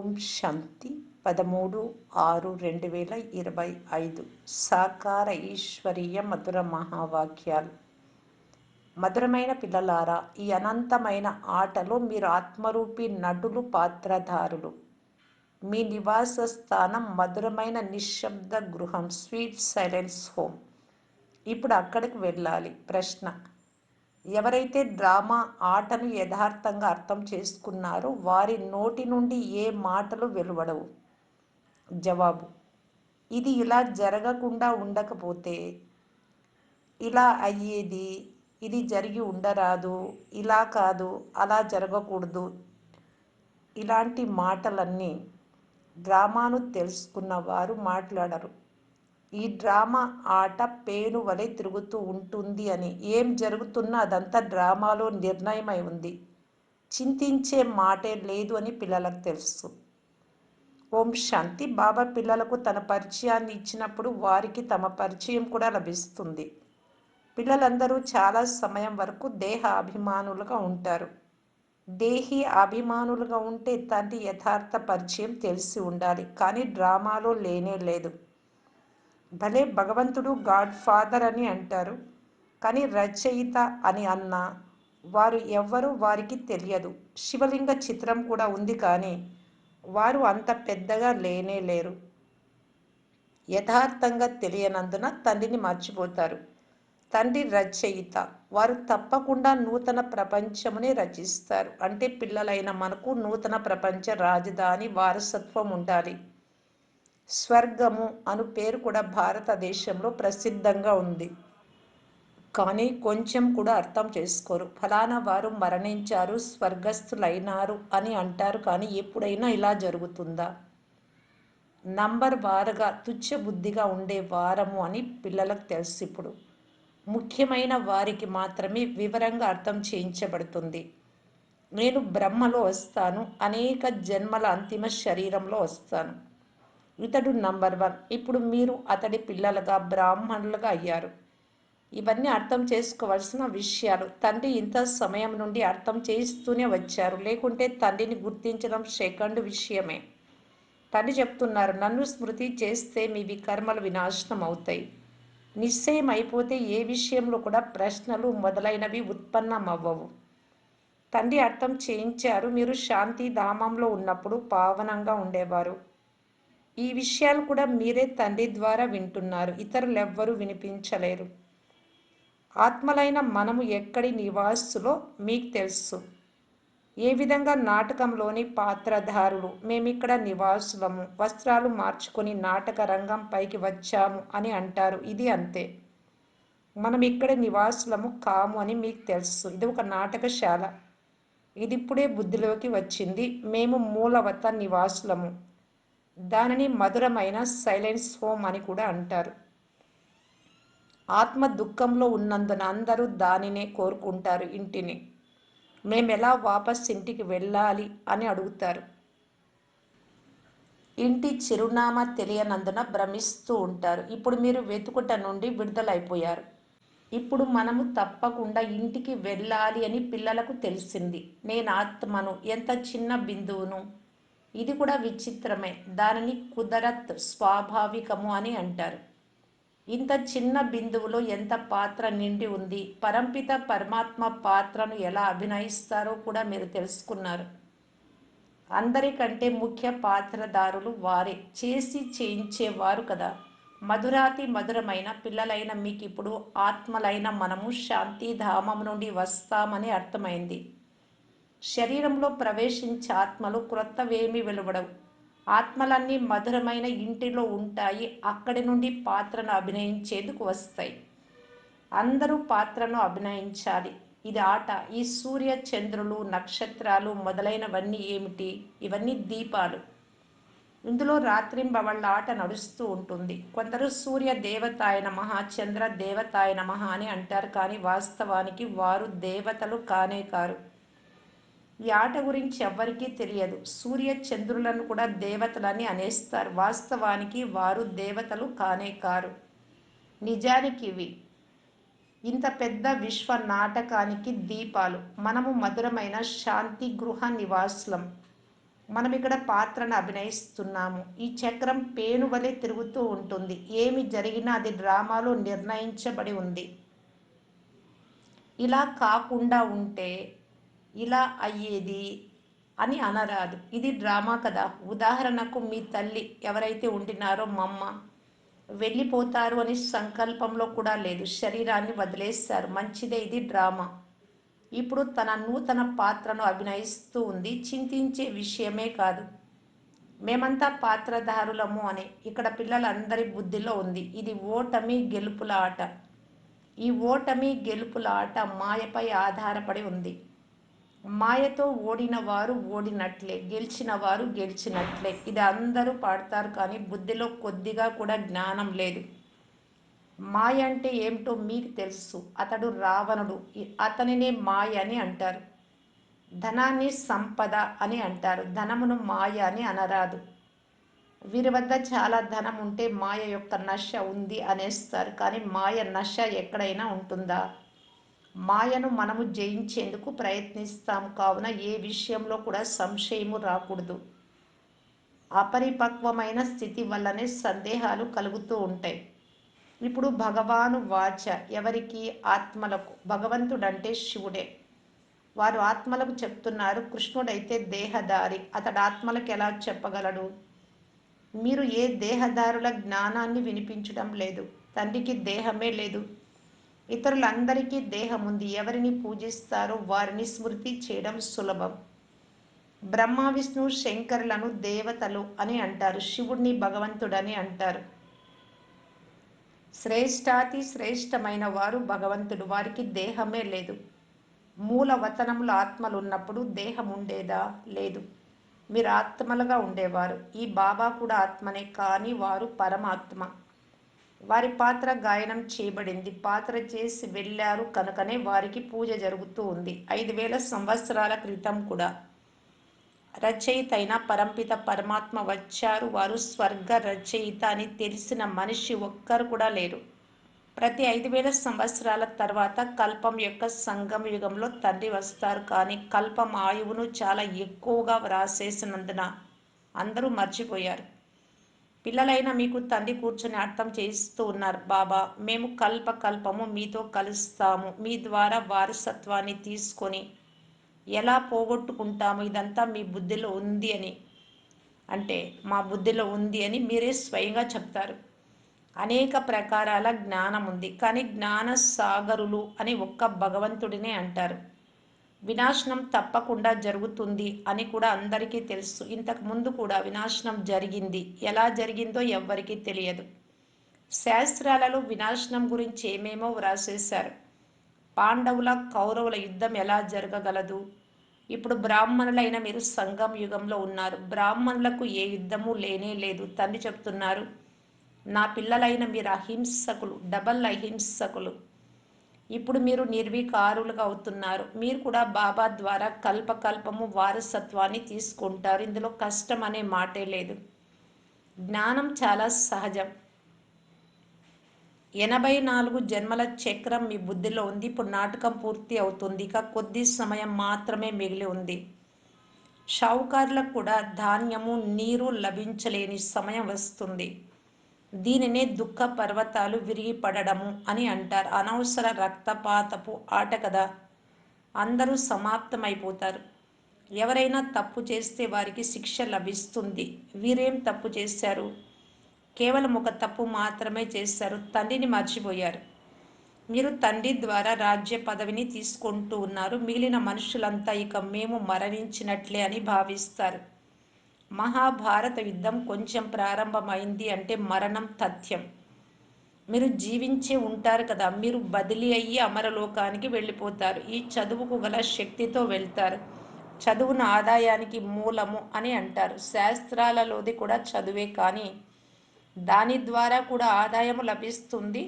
ఓం శాంతి పదమూడు ఆరు రెండు వేల ఇరవై ఐదు. సాకార ఈశ్వరీయ మధుర మహావాక్యాలు. మధురమైన పిల్లలారా ఈ అనంతమైన ఆటలో మీరు ఆత్మరూపి నటులు పాత్రధారులు. మీ నివాస స్థానం మధురమైన నిశ్శబ్ద గృహం స్వీట్ సైలెన్స్ హోమ్. ఇప్పుడు అక్కడికి వెళ్ళాలి. ప్రశ్న ఎవరైతే డ్రామా ఆటను యథార్థంగా అర్థం చేసుకున్నారో వారి నోటి నుండి ఏ మాటలు వెలువడవు. జవాబు ఇది ఇలా జరగకుండా ఉండకపోతే ఇలా అయ్యేది ఇది జరిగి ఉండరాదు ఇలా కాదు అలా జరగకూడదు ఇలాంటి మాటలన్నీ డ్రామాను తెలుసుకున్న వారు మాట్లాడరు. ఈ డ్రామా ఆట పేను వలె తిరుగుతూ ఉంటుంది అని. ఏం జరుగుతున్నా అదంతా డ్రామాలో నిర్ణయమై ఉంది. చింతించే మాటే లేదు అని పిల్లలకు తెలుసు. ఓం శాంతి. బాబా పిల్లలకు తన పరిచయాన్ని ఇచ్చినప్పుడు వారికి తమ పరిచయం కూడా లభిస్తుంది. పిల్లలందరూ చాలా సమయం వరకు దేహ అభిమానులుగా ఉంటారు. దేహి అభిమానులుగా ఉంటే తండ్రి యథార్థ పరిచయం తెలిసి ఉండాలి. కానీ డ్రామాలో లేనే లేదు. భలే భగవంతుడు గాడ్ ఫాదర్ అని అంటారు. కానీ రచయిత అని అన్న వారు ఎవ్వరూ వారికి తెలియదు. శివలింగ చిత్రం కూడా ఉంది కానీ వారు అంత పెద్దగా లేనే లేరు. యథార్థంగా తెలియనందున తండ్రిని మర్చిపోతారు. తండ్రి రచయిత. వారు తప్పకుండా నూతన ప్రపంచమునే రచిస్తారు. అంటే పిల్లలైన మనకు నూతన ప్రపంచ రాజధాని వారసత్వం ఉండాలి. స్వర్గము అను పేరు కూడా భారతదేశంలో ప్రసిద్ధంగా ఉంది. కానీ కొంచెం కూడా అర్థం చేసుకోరు. ఫలానా వారు మరణించారు స్వర్గస్థులైనారు అని అంటారు. కానీ ఎప్పుడైనా ఇలా జరుగుతుందా? నంబర్ వారుగా తుచ్చ బుద్ధిగా ఉండే వారము అని పిల్లలకు తెలుసు ఇప్పుడు. ముఖ్యమైన వారికి మాత్రమే వివరంగా అర్థం చేయించబడుతుంది. నేను బ్రహ్మలో వస్తాను అనేక జన్మల అంతిమ శరీరంలో వస్తాను. ఇతడు నంబర్ వన్. ఇప్పుడు మీరు అతడి పిల్లలుగా బ్రాహ్మణులుగా అయ్యారు. ఇవన్నీ అర్థం చేసుకోవాల్సిన విషయాలు. తండ్రి ఇంత సమయం నుండి అర్థం చేయిస్తూనే వచ్చారు. లేకుంటే తండ్రిని గుర్తించడం సెకండ్ విషయమే. తండ్రి చెప్తున్నారు నన్ను స్మృతి చేస్తే మీ వికర్మలు వినాశనం అవుతాయి నిశ్చయం అయిపోతే ఏ విషయంలో కూడా ప్రశ్నలు మొదలైనవి ఉత్పన్నం అవ్వవు తండ్రి అర్థం చేయించారు. మీరు శాంతి ధామంలో ఉన్నప్పుడు పావనంగా ఉండేవారు. ఈ విషయాలు కూడా మీరే తండ్రి ద్వారా వింటున్నారు. ఇతరులెవ్వరూ వినిపించలేరు. ఆత్మలైన మనము ఎక్కడి నివాసులో? మీకు తెలుసు. ఏ విధంగా నాటకంలోని పాత్రధారులు? మేమిక్కడ నివాసులము. వస్త్రాలు మార్చుకొని నాటక రంగం పైకి వచ్చాము అని అంటారు. ఇది అంతే. మనం ఇక్కడ నివాసులము కాము అని మీకు తెలుసు. ఇది ఒక నాటకశాల. ఇది ఇప్పుడే బుద్ధిలోకి వచ్చింది. మేము మూలవత నివాసులము. దానిని మధురమైన సైలెన్స్ హోమ్ అని కూడా అంటారు. ఆత్మ దుఃఖంలో ఉన్నందున అందరూ దానినే కోరుకుంటారు ఇంటిని. మేము ఎలా వాపస్ ఇంటికి వెళ్ళాలి అని అడుగుతారు. ఇంటి చిరునామా తెలియనందున భ్రమిస్తూ ఉంటారు. ఇప్పుడు మీరు వెతుకుట నుండి విడుదలైపోయారు. ఇప్పుడు మనము తప్పకుండా ఇంటికి వెళ్ళాలి అని పిల్లలకు తెలిసింది. నేను ఆత్మను ఎంత చిన్న బిందువును ఇది కూడా విచిత్రమే. దానిని కుదరత్ స్వాభావికము అని అంటారు. ఇంత చిన్న బిందువులో ఎంత పాత్ర నిండి ఉంది? పరంపిత పరమాత్మ పాత్రను ఎలా అభినయిస్తారో కూడా మీరు తెలుసుకున్నారు. అందరికంటే ముఖ్య పాత్రదారులు వారే. చేసి చేయించేవారు కదా. మధురాతి మధురమైన పిల్లలైన మీకు ఇప్పుడు ఆత్మలైన మనము శాంతిధామం నుండి వస్తామని అర్థమైంది. శరీరంలో ప్రవేశించే ఆత్మలు క్రొత్తవేమీ వెలువడవు. ఆత్మలన్నీ మధురమైన ఇంటిలో ఉంటాయి అక్కడి నుండి పాత్రను అభినయించేందుకు వస్తాయి. అందరూ పాత్రను అభినయించాలి. ఇది ఆట. ఈ సూర్య చంద్రులు నక్షత్రాలు మొదలైనవన్నీ ఏమిటి? ఇవన్నీ దీపాలు. ఇందులో రాత్రింబవళ్ళ ఆట నడుస్తూ ఉంటుంది. కొందరు సూర్య దేవతాయ నమః చంద్ర దేవతాయ నమః అని అంటారు కానీ వాస్తవానికి వారు దేవతలు కానే కారు. ఈ ఆట గురించి ఎవ్వరికీ తెలియదు. సూర్య చంద్రులను కూడా దేవతలని అనేస్తారు. వాస్తవానికి వారు దేవతలు కానే కారు. నిజానికి ఇవి. ఇంత పెద్ద విశ్వ నాటకానికి దీపాలు. మనము మధురమైన శాంతి గృహ నివాసులం. మనం ఇక్కడ పాత్రను అభినయిస్తున్నాము. ఈ చక్రం పేను వలె తిరుగుతూ ఉంటుంది. ఏమి జరిగినా అది డ్రామాలో నిర్ణయించబడి ఉంది. ఇలా కాకుండా ఉంటే ఇలా అయ్యేది అని అనరాదు. ఇది డ్రామా కదా. ఉదాహరణకు మీ తల్లి ఎవరైతే ఉండినారో మమ్మ వెళ్ళిపోతారు అని సంకల్పంలో కూడా లేదు. శరీరాన్ని వదిలేస్తారు. మంచిదే ఇది డ్రామా. ఇప్పుడు తన నూతన పాత్రను అభినయిస్తూ ఉంది. చింతించే విషయమే కాదు. మేమంతా పాత్రధారులము అని ఇక్కడ పిల్లలందరి బుద్ధిలో ఉంది. ఇది ఓటమి గెలుపుల ఆట. ఈ ఓటమి గెలుపుల ఆట మాయపై ఆధారపడి ఉంది. మాయతో ఓడిన వారు ఓడినట్లే గెలిచిన వారు గెలిచినట్లే. ఇది అందరూ పాడతారు కానీ బుద్ధిలో కొద్దిగా కూడా జ్ఞానం లేదు. మాయ అంటే ఏమిటో మీకు తెలుసు. అతడు రావణుడు. అతనినే మాయ అని అంటారు. ధనాన్ని సంపద అని అంటారు. ధనమును మాయ అని అనరాదు. వీరి వద్ద చాలా ధనం ఉంటే మాయ యొక్క నశ ఉంది అనేస్తారు. కానీ మాయ నశ ఎక్కడైనా ఉంటుందా? మాయను మనము జయించేందుకు ప్రయత్నిస్తాం కావున ఏ విషయంలో కూడా సంశయము రాకూడదు. అపరిపక్వమైన స్థితి వల్లనే సందేహాలు కలుగుతూ ఉంటాయి. ఇప్పుడు భగవాను వాచ ఎవరికి? ఆత్మలకు. భగవంతుడంటే శివుడే. వారు ఆత్మలకు చెప్తున్నారు కృష్ణుడైతే దేహదారి. అతడు ఆత్మలకు ఎలా చెప్పగలడు? మీరు ఏ దేహదారుల జ్ఞానాన్ని వినిపించడం లేదు. తండ్రికి దేహమే లేదు. ఇతరులందరికీ దేహం ఉంది ఎవరిని పూజిస్తారో వారిని స్మృతి చేయడం సులభం. బ్రహ్మ విష్ణు శంకరులను దేవతలు అని అంటారు. శివుడిని భగవంతుడని అంటారు. శ్రేష్టాతి శ్రేష్టమైన వారు భగవంతుడు. వారికి దేహమే లేదు. మూల వతనములు ఆత్మలు ఉన్నప్పుడు దేహం ఉండేదా లేదు. మీరు ఆత్మలుగా ఉండేవారు. ఈ బాబా కూడా ఆత్మనే. కానీ వారు పరమాత్మ. వారి పాత్ర గాయనం చేయబడింది. పాత్ర చేసి వెళ్ళారు కనుకనే వారికి పూజ జరుగుతూ ఉంది. ఐదు వేల సంవత్సరాల క్రితం కూడా రచయిత అయిన పరంపిత పరమాత్మ వచ్చారు. వారు స్వర్గ రచయిత అని తెలిసిన మనిషి ఒక్కరు కూడా లేరు. ప్రతి ఐదు వేల సంవత్సరాల తర్వాత కల్పం యొక్క సంగమ యుగంలో తండ్రి వస్తారు. కానీ కల్పం ఆయువును చాలా ఎక్కువగా వ్రాసేసినందున అందరూ మర్చిపోయారు. పిల్లలైన మీకు తండ్రి కూర్చొని అర్థం చేయిస్తూ ఉన్నారు బాబా మేము కల్ప కల్పము మీతో కలుస్తాము. మీ ద్వారా వారసత్వాన్ని తీసుకొని ఎలా పోగొట్టుకుంటాము? ఇదంతా మీ బుద్ధిలో ఉంది అని. అంటే మా బుద్ధిలో ఉంది అని మీరే స్వయంగా చెప్తారు. అనేక ప్రకారాల జ్ఞానం ఉంది కానీ జ్ఞాన సాగరులు అని ఒక్క భగవంతుడినే అంటారు. వినాశనం తప్పకుండా జరుగుతుంది అని కూడా అందరికీ తెలుసు. ఇంతకు ముందు కూడా వినాశనం జరిగింది. ఎలా జరిగిందో ఎవ్వరికీ తెలియదు. శాస్త్రాలలో వినాశనం గురించి ఏమేమో వ్రాసేశారు. పాండవుల కౌరవుల యుద్ధం ఎలా జరగగలదు? ఇప్పుడు బ్రాహ్మణులైన మీరు సంగం యుగంలో ఉన్నారు. బ్రాహ్మణులకు ఏ యుద్ధము లేనే లేదు. తండ్రి చెప్తున్నారు నా పిల్లలైన మీరు అహింసకులు డబల్ అహింసకులు. ఇప్పుడు మీరు నిర్వికారులుగా అవుతున్నారు. మీరు కూడా బాబా ద్వారా కల్పకల్పము వారసత్వాన్ని తీసుకుంటారు. ఇందులో కష్టం అనే మాటే లేదు. జ్ఞానం చాలా సహజం. ఎనభై నాలుగు జన్మల చక్రం మీ బుద్ధిలో ఉంది. ఇప్పుడు నాటకం పూర్తి అవుతుంది. ఇక కొద్ది సమయం మాత్రమే మిగిలి ఉంది. షావుకారులకు కూడా ధాన్యము నీరు లభించలేని సమయం వస్తుంది. దీనినే దుఃఖ పర్వతాలు విరిగి పడడము అని అంటారు. అనవసర రక్తపాతపు ఆట కదా. అందరూ సమాప్తమైపోతారు. ఎవరైనా తప్పు చేస్తే వారికి శిక్ష లభిస్తుంది. వీరేం తప్పు చేశారు? కేవలం ఒక తప్పు మాత్రమే చేశారు. తండ్రిని మర్చిపోయారు. మీరు తండ్రి ద్వారా రాజ్య పదవిని తీసుకుంటూ ఉన్నారు. మిగిలిన మనుషులంతా ఇక మేము మరణించినట్లే అని భావిస్తారు. మహాభారత యుద్ధం కొంచెం ప్రారంభమైంది అంటే మరణం తథ్యం. మీరు జీవించే ఉంటారు కదా మీరు బదిలీ అయ్యి అమరలోకానికి వెళ్ళిపోతారు. ఈ చదువుకు గల శక్తితో వెళ్తారు. చదువును ఆదాయానికి మూలము అని అంటారు. శాస్త్రాలలోది కూడా చదువే కానీ దాని ద్వారా కూడా ఆదాయము లభిస్తుంది.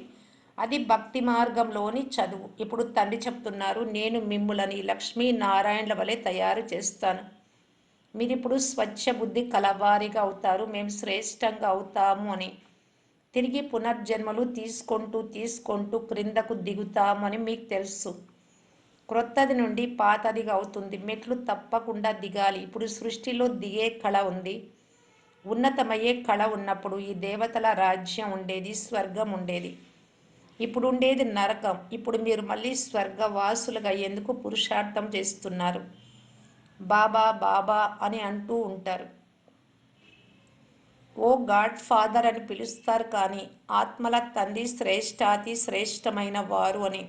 అది భక్తి మార్గంలోని చదువు. ఇప్పుడు తండ్రి చెప్తున్నారు నేను మిమ్ములని లక్ష్మీనారాయణల వలె తయారు చేస్తాను. మీరిప్పుడు స్వచ్ఛ బుద్ధి కలవారిగా అవుతారు మేము శ్రేష్టంగా అవుతాము అని. తిరిగి పునర్జన్మలు తీసుకుంటూ తీసుకుంటూ క్రిందకు దిగుతామని మీకు తెలుసు. క్రొత్తది నుండి పాతదిగా అవుతుంది. మెట్లు తప్పకుండా దిగాలి. ఇప్పుడు సృష్టిలో దిగే కళ ఉంది. ఉన్నతమయ్యే కళ ఉన్నప్పుడు ఈ దేవతల రాజ్యం ఉండేది స్వర్గం ఉండేది. ఇప్పుడు ఉండేది నరకం. ఇప్పుడు మీరు మళ్ళీ స్వర్గవాసులుగా ఎందుకు పురుషార్థం చేస్తున్నారు. బాబా బాబా అని అంటూ ఉంటారు. ఓ గాడ్ ఫాదర్ అని పిలుస్తారు కానీ ఆత్మల తండ్రి శ్రేష్టాతి శ్రేష్టమైన వారు అని.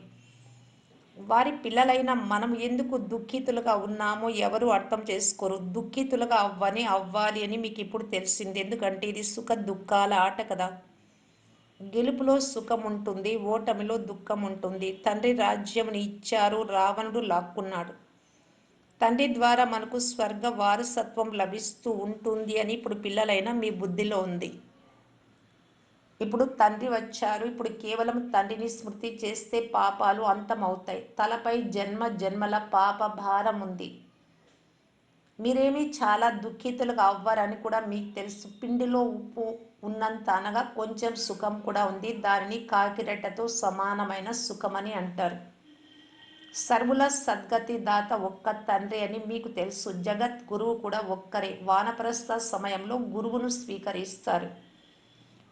వారి పిల్లలైన మనం ఎందుకు దుఃఖితులుగా ఉన్నామో ఎవరు అర్థం చేసుకోరు. దుఃఖితులుగా అవ్వని అవ్వాలి అని మీకు ఇప్పుడు తెలిసింది. ఎందుకంటే ఇది సుఖ దుఃఖాల ఆట కదా. గెలుపులో సుఖం ఉంటుంది ఓటమిలో దుఃఖం ఉంటుంది. తండ్రి రాజ్యముని ఇచ్చారు రావణుడు లాక్కున్నాడు. తండ్రి ద్వారా మనకు స్వర్గ వారసత్వం లభిస్తూ ఉంటుంది అని ఇప్పుడు పిల్లలైన మీ బుద్ధిలో ఉంది. ఇప్పుడు తండ్రి వచ్చారు. ఇప్పుడు కేవలం తండ్రిని స్మృతి చేస్తే పాపాలు అంతమవుతాయి. తలపై జన్మ జన్మల పాప భారం ఉంది. మీరేమీ చాలా దుఃఖితులుగా అవ్వరని కూడా మీకు తెలుసు. పిండిలో ఉప్పు ఉన్నంత అనగా కొంచెం సుఖం కూడా ఉంది. దానిని కాకిరెట్టతో సమానమైన సుఖమని అంటారు. సర్వుల సద్గతి దాత ఒక్క తండ్రి అని మీకు తెలుసు. జగత్ గురువు కూడా ఒక్కరే. వానప్రస్థ సమయంలో గురువును స్వీకరిస్తారు.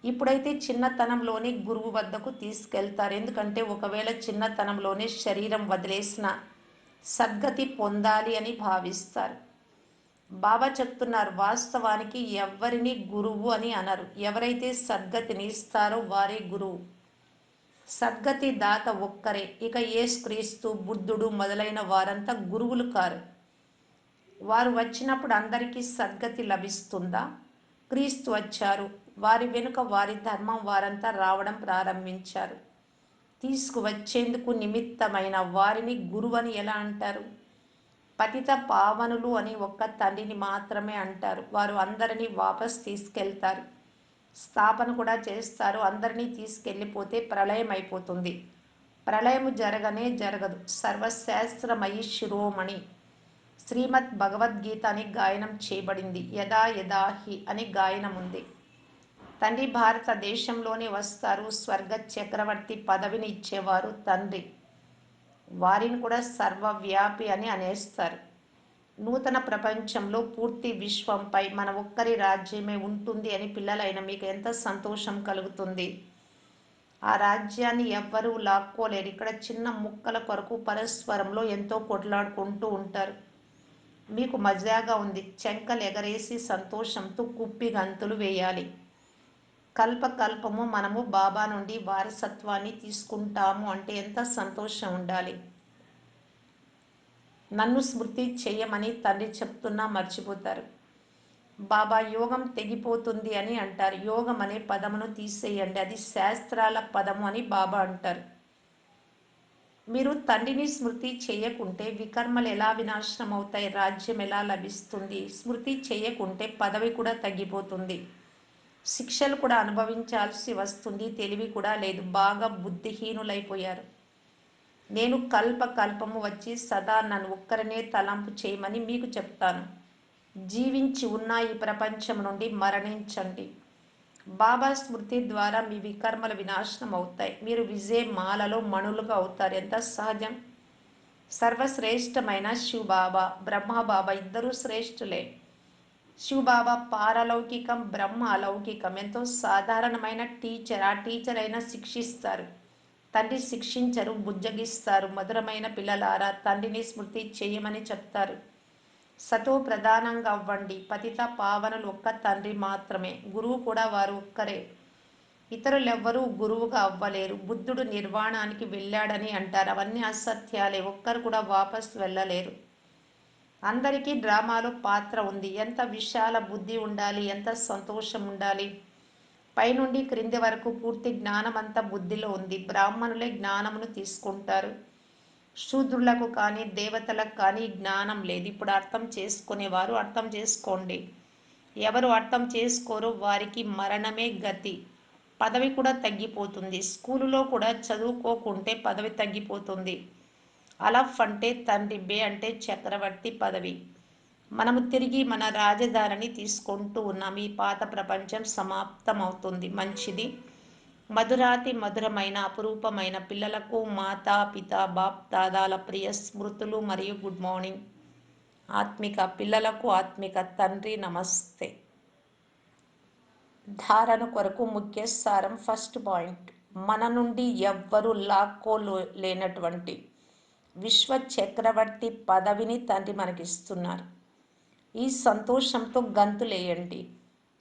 ఇప్పుడైతే చిన్నతనంలోనే గురువు వద్దకు తీసుకెళ్తారు. ఎందుకంటే ఒకవేళ చిన్నతనంలోనే శరీరం వదిలేసిన సద్గతి పొందాలి అని భావిస్తారు. బాబా చెప్తున్నారు వాస్తవానికి ఎవరిని గురువు అని అనరు. ఎవరైతే సద్గతిని ఇస్తారో వారే గురువు. సద్గతి దాత ఒక్కరే. ఇక ఏ క్రీస్తు బుద్ధుడు మొదలైన వారంతా గురువులు కారు. వారు వచ్చినప్పుడు అందరికీ సద్గతి లభిస్తుందా? క్రీస్తు వచ్చారు. వారి వెనుక వారి ధర్మం వారంతా రావడం ప్రారంభించారు. తీసుకువచ్చేందుకు నిమిత్తమైన వారిని గురువని ఎలా అంటారు? పతిత పావనులు అని ఒక్క తండ్రిని మాత్రమే అంటారు. వారు అందరినీ వాపస్ తీసుకెళ్తారు. స్థాపన కూడా చేస్తారు అందరినీ తీసుకెళ్ళిపోతే ప్రళయం అయిపోతుంది ప్రళయం జరగనే జరగదు. సర్వశాస్త్రమయి శిరోమణి. శ్రీమద్ భగవద్గీత అని గాయనం చేయబడింది. యదా యదా హి అని గాయనం ఉంది తండ్రి భారతదేశంలోనే వస్తారు. స్వర్గ చక్రవర్తి పదవిని ఇచ్చేవారు తండ్రి. వారిని కూడా సర్వవ్యాపి అని అనేస్తారు. నూతన ప్రపంచంలో పూర్తి విశ్వంపై మన ఒక్కరి రాజ్యమే ఉంటుంది అని పిల్లలైన మీకు ఎంత సంతోషం కలుగుతుంది. ఆ రాజ్యాన్ని ఎవ్వరూ లాక్కోలేరు. ఇక్కడ చిన్న ముక్కల కొరకు పరస్పరంలో ఎంతో కొట్లాడుకుంటూ ఉంటారు. మీకు మజాగా ఉంది. చెంకలు ఎగరేసి సంతోషంతో కుప్పి గంతులు వేయాలి. కల్పకల్పము మనము బాబా నుండి వారసత్వాన్ని తీసుకుంటాము అంటే ఎంత సంతోషం ఉండాలి. నన్ను స్మృతి చేయమని తండ్రి చెప్తున్నా మర్చిపోతారు. బాబా యోగం తెగిపోతుంది అని అంటారు. యోగం అనే పదమును తీసేయండి. అది శాస్త్రాల పదము అని బాబా అంటారు. మీరు తండ్రిని స్మృతి చేయకుంటే వికర్మలు ఎలా వినాశనం అవుతాయి రాజ్యం ఎలా లభిస్తుంది? స్మృతి చేయకుంటే పదవి కూడా తగ్గిపోతుంది. శిక్షలు కూడా అనుభవించాల్సి వస్తుంది. తెలివి కూడా లేదు. బాగా బుద్ధిహీనులైపోయారు. నేను కల్ప కల్పము వచ్చి సదా నన్ను ఒక్కరినే తలంపు చేయమని మీకు చెప్తాను. జీవించి ఉన్న ఈ ప్రపంచం నుండి మరణించండి. బాబా స్మృతి ద్వారా మీ వికర్మల వినాశనం అవుతాయి. మీరు విజయ మాలలో మణులుగా అవుతారు. ఎంత సహజం. సర్వశ్రేష్టమైన శివ బాబా బ్రహ్మ బాబా ఇద్దరూ శ్రేష్ఠులే. శివబాబా పారలౌకికం బ్రహ్మ అలౌకికం. ఎంతో సాధారణమైన టీచర్ ఆ టీచర్ అయినా శిక్షిస్తారు. తండ్రి శిక్షించరు బుజ్జగిస్తారు. మధురమైన పిల్లలారా తండ్రిని స్మృతి చేయమని చెప్తారు. సతో ప్రధానంగా అవ్వండి పతిత పావనలు ఒక్క తండ్రి మాత్రమే. గురువు కూడా వారు ఒక్కరే. ఇతరులెవ్వరూ గురువుగా అవ్వలేరు. బుద్ధుడు నిర్వాణానికి వెళ్ళాడని అంటారు. అవన్నీ అసత్యాలే. ఒక్కరు కూడా వాపస్ వెళ్ళలేరు. అందరికీ డ్రామాలో పాత్ర ఉంది. ఎంత విశాల బుద్ధి ఉండాలి ఎంత సంతోషం ఉండాలి. పైనుండి క్రింది వరకు పూర్తి జ్ఞానమంతా బుద్ధిలో ఉంది. బ్రాహ్మణులే జ్ఞానమును తీసుకుంటారు. శూద్రులకు కానీ దేవతలకు కానీ జ్ఞానం లేదు. ఇప్పుడు అర్థం చేసుకునేవారు అర్థం చేసుకోండి. ఎవరు అర్థం చేసుకోరో వారికి మరణమే గతి. పదవి కూడా తగ్గిపోతుంది. స్కూలులో కూడా చదువుకోకుంటే పదవి తగ్గిపోతుంది. అలఫ్ అంటే తండ్రి బే అంటే చక్రవర్తి పదవి. మనము తిరిగి మన రాజధానిని తీసుకుంటూ ఉన్నాం. ఈ పాత ప్రపంచం సమాప్తమవుతుంది. మంచిది. మధురాతి మధురమైన అపురూపమైన పిల్లలకు మాతా పిత బాప్ దాదాల ప్రియ స్మృతులు మరియు గుడ్ మార్నింగ్. ఆత్మిక పిల్లలకు ఆత్మిక తండ్రి నమస్తే. ధారణ కొరకు ముఖ్య సారం ఫస్ట్ పాయింట్. మన నుండి ఎవ్వరు లాక్కో లేనటువంటి విశ్వ చక్రవర్తి పదవిని తండ్రి మనకిస్తున్నారు. ఈ సంతోషంతో గంతులేయండి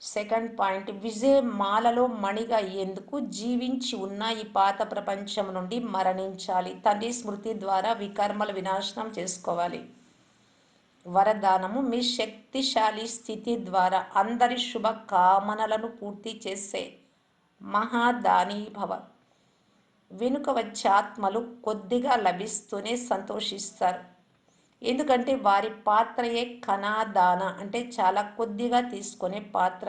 సెకండ్ పాయింట్ విజయ మాలలో మణిగా అయ్యేందుకు జీవించి ఉన్న ఈ పాత ప్రపంచం నుండి మరణించాలి. తండ్రి స్మృతి ద్వారా వికర్మల వినాశనం చేసుకోవాలి. వరదానము మీ శక్తిశాలి స్థితి ద్వారా అందరి శుభ కామనలను పూర్తి చేసే మహాదానీభవ వెనుక వచ్చే ఆత్మలు కొద్దిగా లభిస్తూనే సంతోషిస్తారు. ఎందుకంటే వారి పాత్రయే కణాదాన అంటే చాలా కొద్దిగా తీసుకునే పాత్ర.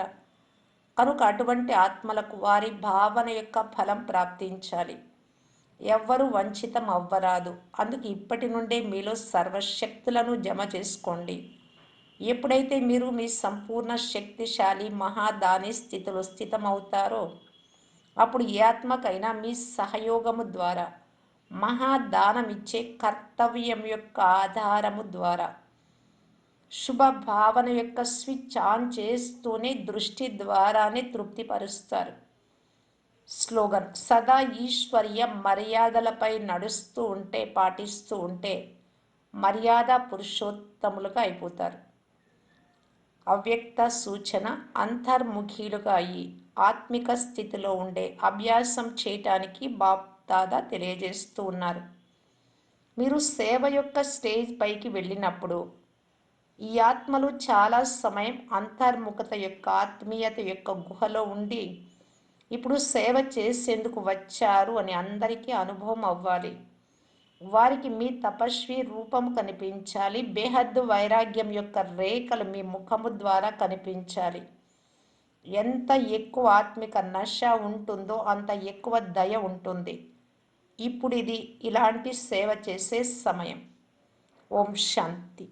కనుక అటువంటి ఆత్మలకు వారి భావన యొక్క ఫలం ప్రాప్తించాలి. ఎవ్వరు వంచితం అవ్వరాదు. అందుకు ఇప్పటి నుండే మీలో సర్వశక్తులను జమ చేసుకోండి. ఎప్పుడైతే మీరు మీ సంపూర్ణ శక్తిశాలి మహాదాని స్థితిలో స్థితమవుతారో అప్పుడు ఏ ఆత్మకైనా మీ సహయోగము ద్వారా మహాదానమిచ్చే కర్తవ్యం యొక్క ఆధారము ద్వారా. శుభ భావన యొక్క స్విచ్ ఆన్ చేస్తూనే దృష్టి ద్వారానే తృప్తిపరుస్తారు. స్లోగన్ సదా ఈశ్వర్య మర్యాదలపై నడుస్తూ ఉంటే పాటిస్తూ ఉంటే మర్యాద పురుషోత్తములుగా అయిపోతారు. అవ్యక్త సూచన అంతర్ముఖీలుగా అయ్యి ఆత్మిక స్థితిలో ఉండే అభ్యాసం చేయటానికి బాప్ దాదా తెలియజేస్తూ ఉన్నారు. మీరు సేవ యొక్క స్టేజ్ పైకి వెళ్ళినప్పుడు ఈ ఆత్మలు చాలా సమయం అంతర్ముఖత యొక్క ఆత్మీయత యొక్క గుహలో ఉండి ఇప్పుడు సేవ చేసేందుకు వచ్చారు అని అందరికీ అనుభవం అవ్వాలి. వారికి మీ తపస్వి రూపం కనిపించాలి. బేహద్దు వైరాగ్యం యొక్క రేఖలు మీ ముఖము ద్వారా కనిపించాలి. ఎంత ఎక్కువ ఆత్మిక నశ ఉంటుందో అంత ఎక్కువ దయ ఉంటుంది. ఇప్పుడు ఇది ఇలాంటి సేవ చేసే సమయం. ఓం శాంతి.